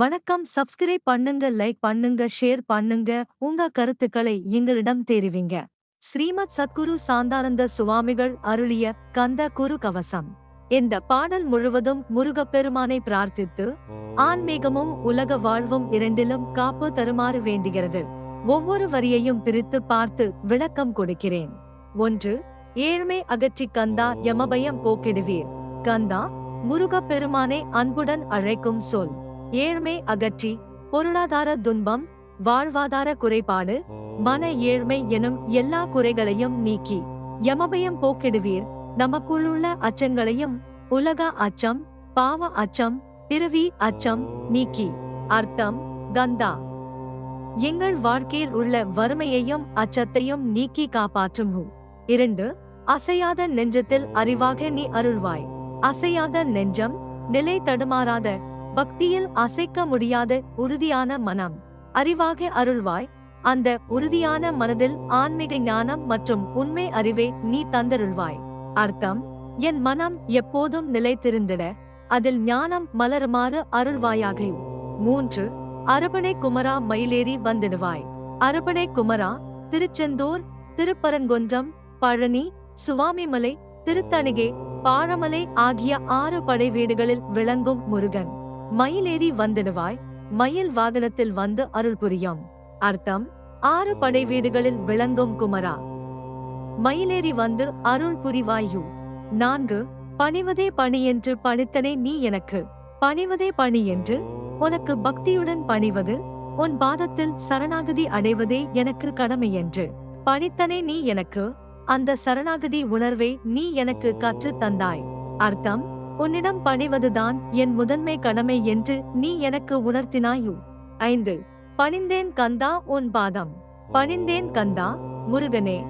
வணக்கம் சப்ஸ்கிரைப் பண்ணுங்க லைக் பண்ணுங்க ஷேர் பண்ணுங்க. உங்க கருத்துக்களை எங்களிடம் தெரிவிங்க. ஸ்ரீமத் சத்குரு சாந்தானந்த சுவாமிகள் அருளிய கந்த குரு கவசம். இந்த பாடல் முழுவதும் முருகப்பெருமானை பிரார்த்தித்து ஆன்மீகமும் உலக வாழ்வும் இரண்டிலும் காப்பு தருமாறு வேண்டுகிறது. ஒவ்வொரு வரியையும் பிரித்து பார்த்து விளக்கம் கொடுக்கிறேன். ஒன்று ஏழ்மை அகற்றி கந்தா யமபயம் போக்கிடுவீர். கந்தா முருகப்பெருமானை அன்புடன் அழைக்கும் சொல். ஏழ்மை அகற்றி பொருளாதார துன்பம் வாழ்வாதார குறைபாடு மன ஏழ்மை எனும் எல்லா குறைகளையும் நீக்கி யமபயம் போக்கிடுவீர். நமக்குள்ளுள்ள அச்சங்களையும் உலக அச்சம் பாவ அச்சம் பிறவி அச்சம் நீக்கி. அர்த்தம் கந்தா. எங்கள் வாழ்க்கையில் உள்ள வறுமையையும் அச்சத்தையும் நீக்கி காப்பாற்றும் இரண்டு அசையாத நெஞ்சத்தில் அறிவாக நீ அருள்வாய். அசையாத நெஞ்சம் நிலை தடுமாறாத பக்தியில் அசைக்க முடியாத உறுதியான மனம். அறிவாக அருள்வாய். அந்த உறுதியான மனதில் ஆன்மீக ஞானம் மற்றும் உண்மை அறிவை நீ தந்தருள்வாய். அர்த்தம் என் மனம் எப்போதும் நிலைத்திருந்திட அதில் ஞானம் மலருமாறு அருள்வாயாக. மூன்று அரபணை குமரா மயிலேறி வந்திடுவாய். அரபணை குமரா திருச்செந்தூர் திருப்பரங்குன்றம் பழனி சுவாமிமலை திருத்தணிகை பாழமலை ஆகிய ஆறு படை வீடுகளில் விளங்கும் முருகன். மயிலேறி வந்திடுவாய். மயில் வாகனத்தில் வந்து அருள் புரியும். அர்த்தம்? ஆறு படை வீடுகளில் விளங்கும் குமரா. மயிலேறி வந்து அருள் புரிவாயு நான்கு பணிவதே பணி என்று பணித்தனை நீ எனக்கு. பணிவதே பணி என்று உனக்கு பக்தியுடன் பணிவது உன் பாதத்தில் சரணாகதி அடைவதே எனக்கு கடமை என்று. பணித்தனை நீ எனக்கு அந்த சரணாகதி உணர்வை நீ எனக்கு கற்றுத் தந்தாய். அர்த்தம்? உன்னிடம் பணிவதுதான் என் முதன்மை கடமை என்று நீ எனக்கு உணர்த்தினாயு. ஐந்து. பணிந்தேன் கந்தா உன் பாதம். பணிந்தேன் கந்தா முருகனே.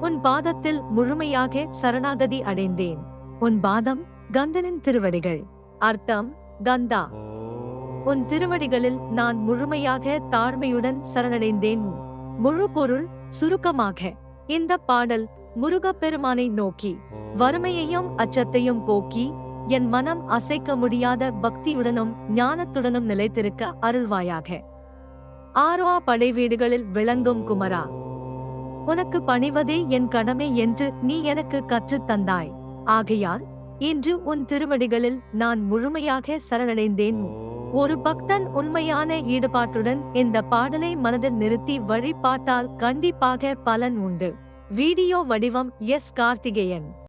உன் பாதத்தில் முழுமையாக சரணாகதி அடைந்தேன். உன் பாதம் கந்தனின் திருவடிகள். அர்த்தம் கந்தா. உன் திருவடிகளில் நான் முழுமையாக தாழ்மையுடன் சரணடைந்தேன். முழு பொருள் சுருக்கமாக. இந்த பாடல் முருகப்பெருமானை நோக்கி வறுமையையும் அச்சத்தையும் போக்கி என் மனம் அசைக்க முடியாத பக்தியுடனும் ஞானத்துடனும் நிலைத்திருக்க அருள்வாயாக. ஆர்வா படை வீடுகளில் விளங்கும் குமரா. உனக்கு பணிவதே என் கடமை என்று நீ எனக்கு கற்றுத் தந்தாய். ஆகையால் இன்று உன் திருவடிகளில் நான் முழுமையாக சரணடைந்தேன். ஒரு பக்தன் உண்மையான ஈடுபாட்டுடன் இந்த பாடலை மனதில் நிறுத்தி வழிபாட்டால் கண்டிப்பாக பலன் உண்டு. வீடியோ வடிவம் எஸ் கார்த்திகேயன்.